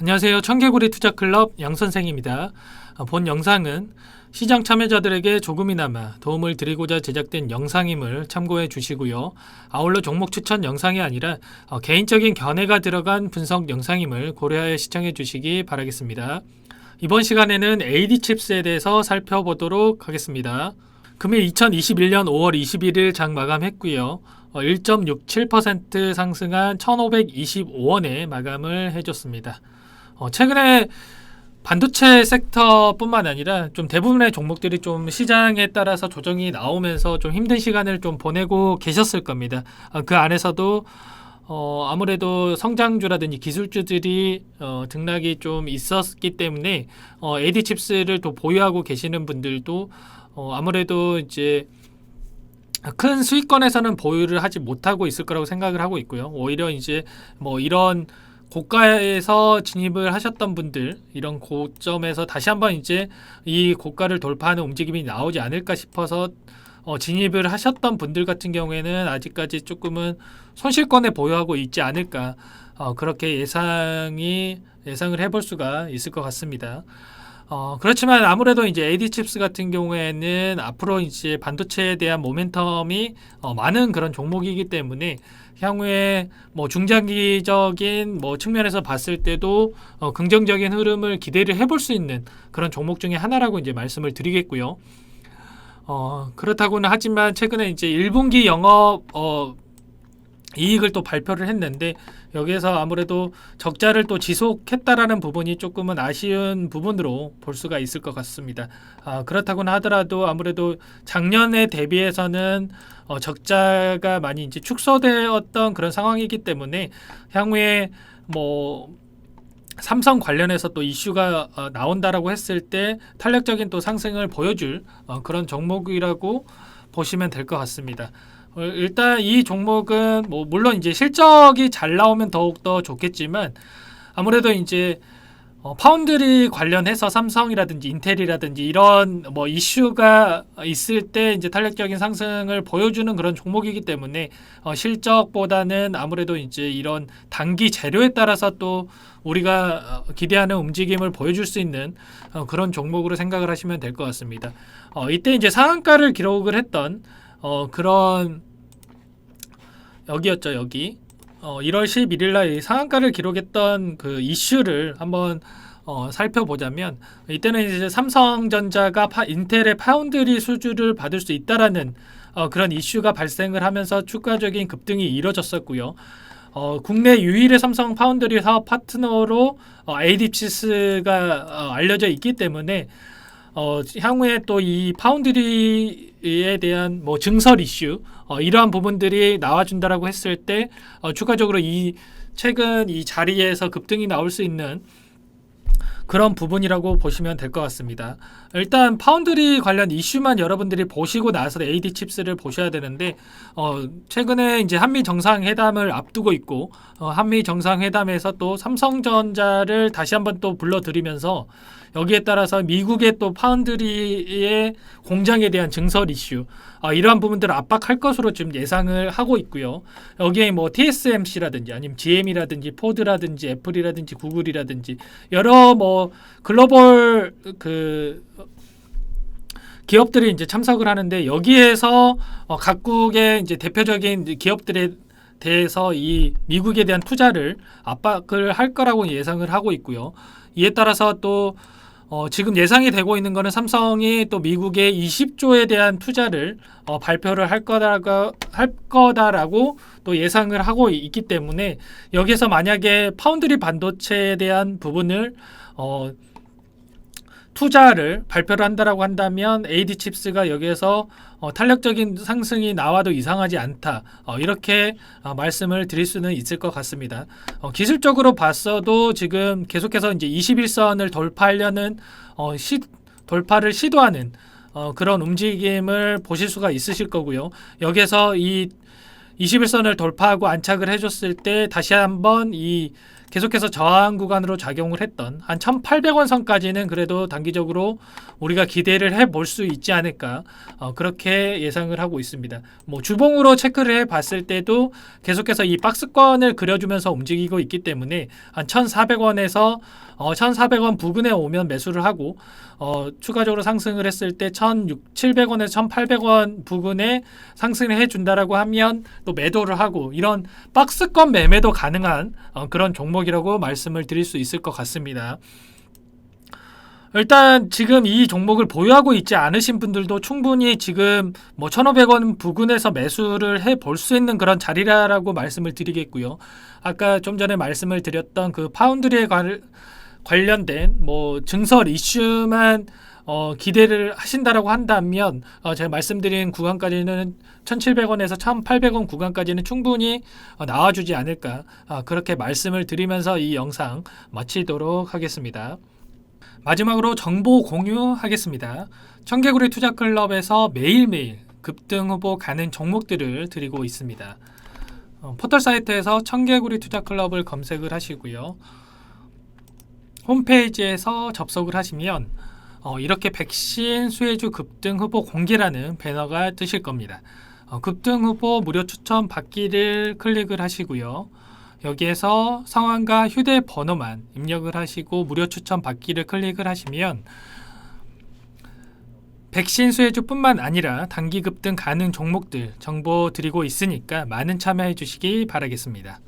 안녕하세요. 청개구리 투자클럽 양선생입니다. 어, 본 영상은 시장 참여자들에게 조금이나마 도움을 드리고자 제작된 영상임을 참고해 주시고요. 아울러 종목 추천 영상이 아니라 어, 개인적인 견해가 들어간 분석 영상임을 고려하여 시청해 주시기 바라겠습니다. 이번 시간에는 AD칩스에 대해서 살펴보도록 하겠습니다. 금일 2021년 5월 21일 장 마감했고요. 어, 1.67% 상승한 1,525원에 마감을 해줬습니다. 어, 최근에 반도체 섹터뿐만 아니라 좀 대부분의 종목들이 좀 시장에 따라서 조정이 나오면서 좀 힘든 시간을 좀 보내고 계셨을 겁니다. 어, 그 안에서도 어, 아무래도 성장주라든지 기술주들이 어, 등락이 좀 있었기 때문에 어, AD 칩스를 또 보유하고 계시는 분들도 어, 아무래도 이제 큰 수익권에서는 보유를 하지 못하고 있을 거라고 생각을 하고 있고요. 오히려 이제 뭐 이런 고가에서 진입을 하셨던 분들 이런 고점에서 다시 한번 이제 이 고가를 돌파하는 움직임이 나오지 않을까 싶어서 어, 진입을 하셨던 분들 같은 경우에는 아직까지 조금은 손실권에 보유하고 있지 않을까 어, 그렇게 예상이 예상을 해볼 수가 있을 것 같습니다. 어, 그렇지만 아무래도 이제 AD 칩스 같은 경우에는 앞으로 이제 반도체에 대한 모멘텀이 어, 많은 그런 종목이기 때문에 향후에 뭐 중장기적인 뭐 측면에서 봤을 때도 어, 긍정적인 흐름을 기대를 해볼 수 있는 그런 종목 중에 하나라고 이제 말씀을 드리겠고요. 어, 그렇다고는 하지만 최근에 이제 1분기 영업 어, 이익을 또 발표를 했는데 여기에서 아무래도 적자를 또 지속했다라는 부분이 조금은 아쉬운 부분으로 볼 수가 있을 것 같습니다. 아, 그렇다고는 하더라도 아무래도 작년에 대비해서는 어, 적자가 많이 이제 축소되었던 그런 상황이기 때문에 향후에 뭐 삼성 관련해서 또 이슈가 어, 나온다라고 했을 때 탄력적인 또 상승을 보여줄 어, 그런 종목이라고 보시면 될 것 같습니다. 어, 일단 이 종목은 뭐 물론 이제 실적이 잘 나오면 더욱 더 좋겠지만 아무래도 이제 어, 파운드리 관련해서 삼성이라든지 인텔이라든지 이런 뭐 이슈가 있을 때 이제 탄력적인 상승을 보여주는 그런 종목이기 때문에 어, 실적보다는 아무래도 이제 이런 단기 재료에 따라서 또 우리가 어, 기대하는 움직임을 보여줄 수 있는 어, 그런 종목으로 생각을 하시면 될 것 같습니다. 어, 이때 이제 상한가를 기록을 했던 어, 그런 여기였죠 여기 어, 1월 11일 날 상한가를 기록했던 그 이슈를 한번 어, 살펴보자면 이때는 이제 삼성전자가 파, 인텔의 파운드리 수주를 받을 수 있다라는 어, 그런 이슈가 발생을 하면서 추가적인 급등이 이뤄졌었고요. 어, 국내 유일의 삼성 파운드리 사업 파트너로 어, AD칩스가 어, 알려져 있기 때문에 어, 향후에 또 이 파운드리에 대한 뭐 증설 이슈 어, 이러한 부분들이 나와준다라고 했을 때 어, 추가적으로 이 최근 이 자리에서 급등이 나올 수 있는 그런 부분이라고 보시면 될 것 같습니다. 일단 파운드리 관련 이슈만 여러분들이 보시고 나서 AD 칩스를 보셔야 되는데 어, 최근에 이제 한미 정상회담을 앞두고 있고 어, 한미 정상회담에서 또 삼성전자를 다시 한번 또 불러들이면서 여기에 따라서 미국의 또 파운드리의 공장에 대한 증설 이슈 아, 이러한 부분들을 압박할 것으로 지금 예상을 하고 있고요. 여기에 뭐 TSMC라든지 아니면 GM이라든지 포드라든지 애플이라든지 구글이라든지 여러 뭐 글로벌 그 기업들이 이제 참석을 하는데 여기에서 어, 각국의 이제 대표적인 기업들에 대해서 이 미국에 대한 투자를 압박을 할 거라고 예상을 하고 있고요. 이에 따라서 또 어, 지금 예상이 되고 있는 거는 삼성이 또 미국의 20조에 대한 투자를 어, 발표를 할 거다가 할 거다라고 또 예상을 하고 있기 때문에 여기서 만약에 파운드리 반도체에 대한 부분을 어, 투자를 발표를 한다라고 한다면 AD 칩스가 여기에서 어, 탄력적인 상승이 나와도 이상하지 않다 어, 이렇게 어, 말씀을 드릴 수는 있을 것 같습니다. 어, 기술적으로 봤어도 지금 계속해서 이제 21선을 돌파하려는 어, 시, 돌파를 시도하는 어, 그런 움직임을 보실 수가 있으실 거고요. 여기에서 이 21선을 돌파하고 안착을 해줬을 때 다시 한번 이 계속해서 저항 구간으로 작용을 했던 한 1,800원 선까지는 그래도 단기적으로 우리가 기대를 해볼 수 있지 않을까 어, 그렇게 예상을 하고 있습니다. 뭐 주봉으로 체크를 해 봤을 때도 계속해서 이 박스권을 그려주면서 움직이고 있기 때문에 한 1,400원에서 어, 1,400원 부근에 오면 매수를 하고 어, 추가적으로 상승을 했을 때 1,700원에서 1,800원 부근에 상승을 해준다라고 하면 또 매도를 하고 이런 박스권 매매도 가능한 어, 그런 종목 이라고 말씀을 드릴 수 있을 것 같습니다. 일단 지금 이 종목을 보유하고 있지 않으신 분들도 충분히 지금 뭐 1,500원 부근에서 매수를 해 볼 수 있는 그런 자리라고 말씀을 드리겠고요. 아까 좀 전에 말씀을 드렸던 그 파운드리에 관, 관련된 뭐 증설 이슈만 어, 기대를 하신다라고 한다면 어, 제가 말씀드린 구간까지는 1,700원에서 1,800원 구간까지는 충분히 어, 나와주지 않을까 아, 그렇게 말씀을 드리면서 이 영상 마치도록 하겠습니다. 마지막으로 정보 공유하겠습니다. 청개구리 투자클럽에서 매일매일 급등 후보 가는 종목들을 드리고 있습니다. 어, 포털 사이트에서 청개구리 투자클럽을 검색을 하시고요. 홈페이지에서 접속을 하시면 어, 이렇게 백신 수혜주 급등 후보 공개라는 배너가 뜨실 겁니다. 어, 급등 후보 무료 추천 받기를 클릭을 하시고요. 여기에서 성함과 휴대번호만 입력을 하시고 무료 추천 받기를 클릭을 하시면 백신 수혜주뿐만 아니라 단기 급등 가능 종목들 정보 드리고 있으니까 많은 참여해 주시기 바라겠습니다.